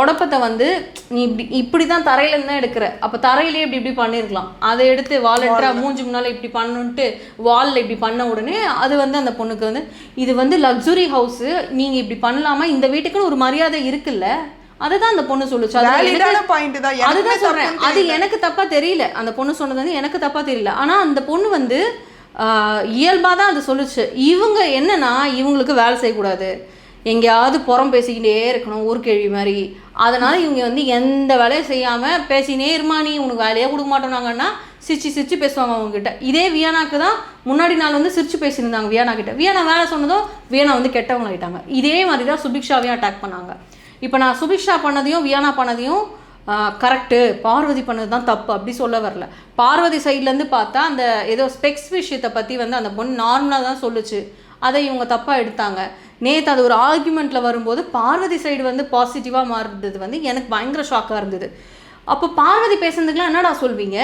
தொடப்பத்தை வந்து நீ இப்படி இப்படி தான் தரையிலேருந்து தான் எடுக்கிற. அப்போ தரையிலே இப்படி இப்படி பண்ணியிருக்கலாம் அதை எடுத்து வாலண்டராக மூஞ்சி முன்னால் இப்படி பண்ணுன்ட்டு வாலில் இப்படி பண்ண உடனே அது வந்து அந்த பொண்ணுக்கு வந்து இது வந்து லக்ஸுரி ஹவுஸு நீங்கள் இப்படி பண்ணலாமா? இந்த வீட்டுக்குன்னு ஒரு மரியாதை இருக்குல்ல? அதை தான் அந்த பொண்ணு சொல்லுச்சு. அதுதான் சொல்றேன். அது எனக்கு தப்பா தெரியல. அந்த பொண்ணு சொன்னது வந்து எனக்கு தப்பா தெரியல. ஆனா அந்த பொண்ணு வந்து ஆஹ், இயல்பா தான் அது சொல்லுச்சு. இவங்க என்னன்னா இவங்களுக்கு வேலை செய்யக்கூடாது. எங்கேயாவது புறம் பேசிக்கிட்டே இருக்கணும் ஊர் கேள்வி மாதிரி. அதனால் இவங்க வந்து எந்த வேலையும் செய்யாமல் பேசினே இருமா நீ உனக்கு வேலையே கொடுக்க மாட்டோம்னாங்கன்னா சிரிச்சு சிரிச்சு பேசுவாங்க அவங்க கிட்ட இதே வியானாக்கு தான் முன்னாடி நாள் வந்து சிரிச்சு பேசியிருந்தாங்க வியானா கிட்ட. வியானா வேலை சொன்னதும் வியானா வந்து கெட்டவங்க ஆயிட்டாங்க இதே மாதிரி தான் சுபிக்ஷாவையும் அட்டாக் பண்ணாங்க. இப்போ நான் சுபிக்ஷா பண்ணதையும் வியானா பண்ணதையும் கரெக்டு பார்வதி பண்ணது தான் தப்பு அப்படி சொல்ல வரல. பார்வதி சைட்லேருந்து பார்த்தா அந்த ஏதோ ஸ்பெக்ஸ் விஷயத்தை பற்றி வந்து அந்த பொண்ணு நார்மலாக தான் சொல்லுச்சு. அதை இவங்க தப்பாக எடுத்தாங்க. நேற்று அது ஒரு ஆர்குமெண்ட்டில் வரும்போது பார்வதி சைடு வந்து பாசிட்டிவாக மாறுறது வந்து எனக்கு பயங்கர ஷாக்காக இருந்தது. அப்போ பார்வதி பேசுனதுக்குலாம் என்னடா சொல்வீங்க?